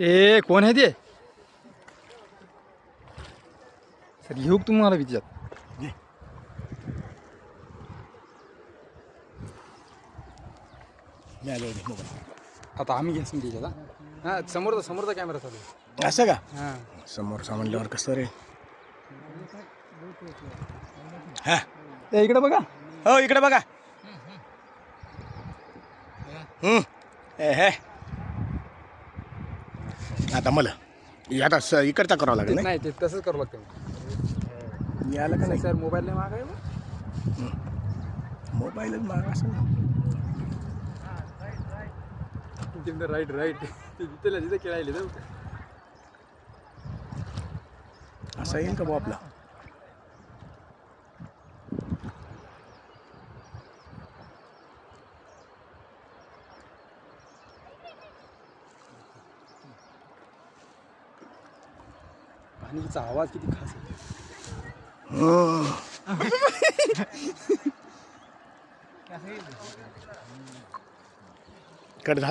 ए आहे ते सर घेऊ तुम्हाला विचार आता आम्ही घ्या समजा हा समोरचा समोरचा कॅमेरा चालू आहे. असं का? हा। समोर म्हणल्यावर कसं रे। हा। ए, इकडे बघा। हो इकडे बघा। हम्म. ए, हे. आता मला. हे आता स- इकडचा करावं लागेल नाही? ते तसंच करावं लागतं. नाही याला का नाही? सर मोबाईल नाही मागाय. मोबाईलच माग असं तिथं राईट राईट ते जिथं जिथं खेळायले जाऊ असा येईल का भाऊ आपला? आणि तिचा आवाज किती खास आहे. कट झाला?